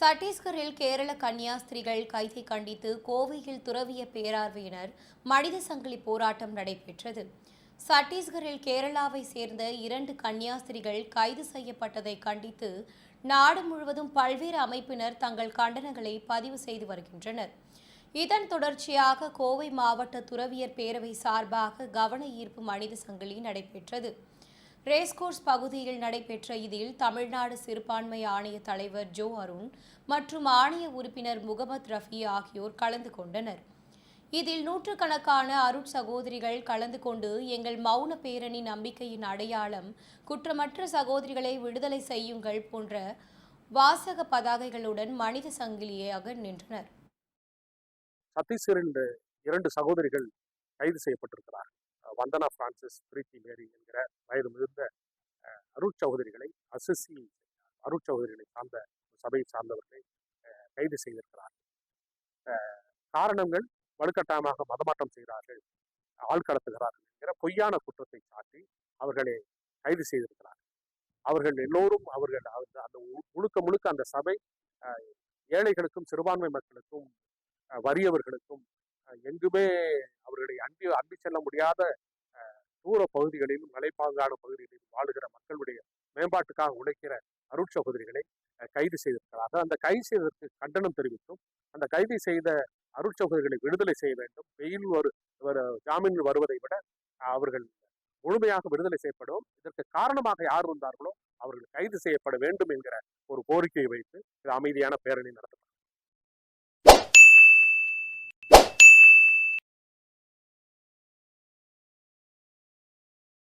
சட்டீஸ்கரில் கேரள கன்னியாஸ்திரிகள் கைதை கண்டித்து கோவையில் துறவிய பேரார்வையினர் மனித சங்கிலி போராட்டம் நடைபெற்றது. சட்டீஸ்கரில் கேரளாவை சேர்ந்த இரண்டு கன்னியாஸ்திரிகள் கைது செய்யப்பட்டதை கண்டித்து நாடு முழுவதும் பல்வேறு அமைப்பினர் தங்கள் கண்டனங்களை பதிவு செய்து வருகின்றனர். இதன் தொடர்ச்சியாக கோவை மாவட்ட துறவியர் பேரவை சார்பாக கவன ஈர்ப்பு மனித சங்கிலி நடைபெற்றது. ரேஸ்கோர்ஸ் பகுதியில் நடைபெற்ற இதில் தமிழ்நாடு சிறுபான்மை ஆணைய தலைவர் ஜோ அருண் மற்றும் ஆணைய உறுப்பினர் முகமது ரஃபி ஆகியோர் கலந்து கொண்டனர். இதில் நூற்றுக்கணக்கான அருட் சகோதரிகள் கலந்து கொண்டு எங்கள் மௌன பேரணி நம்பிக்கையின் அடையாளம் குற்றமற்ற சகோதரிகளை விடுதலை செய்யுங்கள் போன்ற வாசக பதாகைகளுடன் மனித சங்கிலியாக நின்றனர். சத்தீஸ்கரில் இரண்டு சகோதரிகள் கைது செய்யப்பட்டிருக்கிறார்கள். வந்தனா பிரான்சிஸ் பிரீத்தி மேரி என்கிற வயது முதிர்ந்த அஹ், அருட் சகோதரிகளை அசிசி அருட் சகோதரிகளை சார்ந்த சபையை சார்ந்தவர்களை கைது செய்திருக்கிறார்கள் காரணங்கள் வலுக்கட்டாயமாக மதமாற்றம் செய்கிறார்கள் ஆள் கடத்துகிறார்கள் என்கிற பொய்யான குற்றத்தை சாட்டி அவர்களை கைது செய்திருக்கிறார்கள் அவர்கள் எல்லோரும் அவர்கள் அந்த அந்த முழுக்க முழுக்க அந்த சபை ஏழைகளுக்கும் சிறுபான்மை மக்களுக்கும் வறியவர்களுக்கும் எங்குமே அவர்களை அன்பி அன்பி செல்ல முடியாத தூர பகுதிகளிலும் மலைப்பாங்கான பகுதிகளிலும் வாழுகிற மக்களுடைய மேம்பாட்டுக்காக உழைக்கிற அருட்சகோதரிகளை கைது செய்திருக்கிறார்கள் அந்த கைது செய்ததற்கு கண்டனம் தெரிவித்தும் அந்த கைது செய்த அருட் விடுதலை செய்ய வேண்டும். வெயில் ஒரு ஒரு ஜாமீனில் வருவதை விட அவர்கள் முழுமையாக விடுதலை செய்யப்படும். இதற்கு காரணமாக யார் வந்தார்களோ அவர்கள் கைது செய்யப்பட வேண்டும் என்கிற ஒரு கோரிக்கையை வைத்து அமைதியான பேரணி நடத்தப்பட்டது.